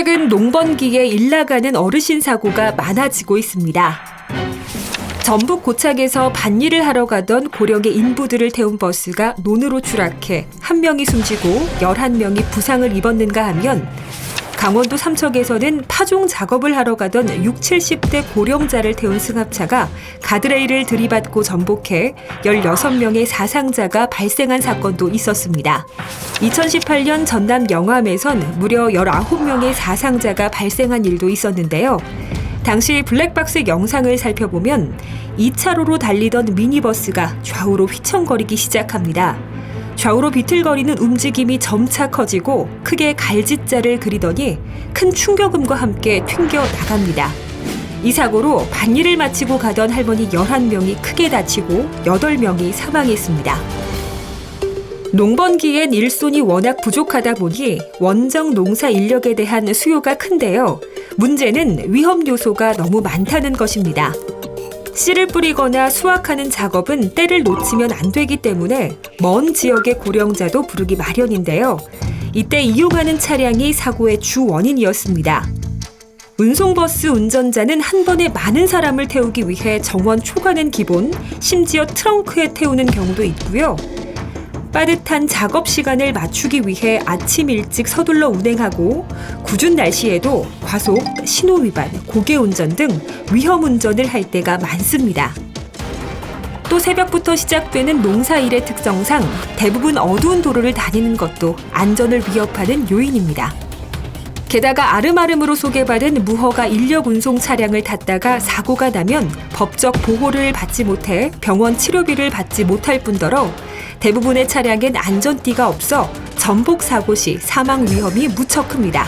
농번기에 일 나가는 어르신 사고가 많아지고 있습니다. 전북 고창에서 밭일을 하러 가던 고령의 인부들을 태운 버스가 논으로 추락해 한 명이 숨지고 11명이 부상을 입었는가 하면 강원도 삼척에서는 파종 작업을 하러 가던 6, 70대 고령자를 태운 승합차가 가드레일을 들이받고 전복해 16명의 사상자가 발생한 사건도 있었습니다. 2018년 전남 영암에선 무려 19명의 사상자가 발생한 일도 있었는데요. 당시 블랙박스 영상을 살펴보면 2차로로 달리던 미니버스가 좌우로 휘청거리기 시작합니다. 좌우로 비틀거리는 움직임이 점차 커지고 크게 갈짓자를 그리더니 큰 충격음과 함께 튕겨 나갑니다. 이 사고로 반일을 마치고 가던 할머니 11명이 크게 다치고 8명이 사망했습니다. 농번기엔 일손이 워낙 부족하다 보니 원정 농사 인력에 대한 수요가 큰데요. 문제는 위험 요소가 너무 많다는 것입니다. 씨를 뿌리거나 수확하는 작업은 때를 놓치면 안 되기 때문에 먼 지역의 고령자도 부르기 마련인데요. 이때 이용하는 차량이 사고의 주 원인이었습니다. 운송버스 운전자는 한 번에 많은 사람을 태우기 위해 정원 초과는 기본, 심지어 트렁크에 태우는 경우도 있고요. 빠듯한 작업 시간을 맞추기 위해 아침 일찍 서둘러 운행하고 궂은 날씨에도 과속, 신호 위반, 고개 운전 등 위험 운전을 할 때가 많습니다. 또 새벽부터 시작되는 농사일의 특성상 대부분 어두운 도로를 다니는 것도 안전을 위협하는 요인입니다. 게다가 아름아름으로 소개받은 무허가 인력 운송 차량을 탔다가 사고가 나면 법적 보호를 받지 못해 병원 치료비를 받지 못할 뿐더러 대부분의 차량엔 안전띠가 없어 전복 사고 시 사망 위험이 무척 큽니다.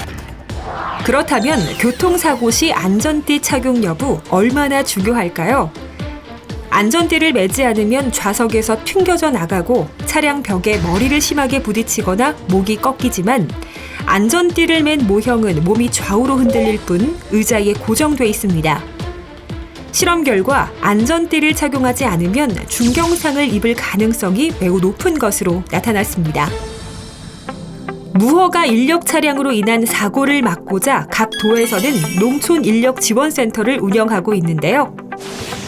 그렇다면 교통사고 시 안전띠 착용 여부 얼마나 중요할까요? 안전띠를 매지 않으면 좌석에서 튕겨져 나가고 차량 벽에 머리를 심하게 부딪히거나 목이 꺾이지만 안전띠를 맨 모형은 몸이 좌우로 흔들릴 뿐 의자에 고정돼 있습니다. 실험 결과 안전띠를 착용하지 않으면 중경상을 입을 가능성이 매우 높은 것으로 나타났습니다. 무허가 인력 차량으로 인한 사고를 막고자 각 도에서는 농촌 인력 지원센터를 운영하고 있는데요.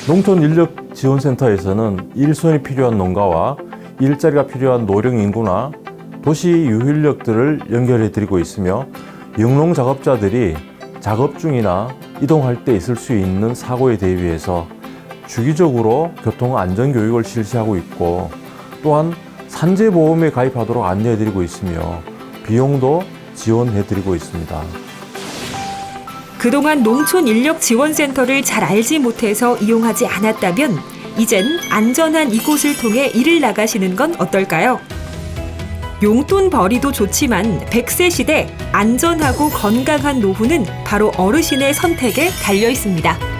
농촌 인력 지원센터에서는 일손이 필요한 농가와 일자리가 필요한 노령 인구나 도시 유인력들을 연결해 드리고 있으며 영농 작업자들이 작업 중이나 이동할 때 있을 수 있는 사고에 대비해서 주기적으로 교통 안전 교육을 실시하고 있고 또한 산재 보험에 가입하도록 안내해 드리고 있으며 비용도 지원해 드리고 있습니다. 그동안 농촌 인력 지원센터를 잘 알지 못해서 이용하지 않았다면 이젠 안전한 이곳을 통해 일을 나가시는 건 어떨까요? 용돈 벌이도 좋지만 100세 시대 안전하고 건강한 노후는 바로 어르신의 선택에 달려 있습니다.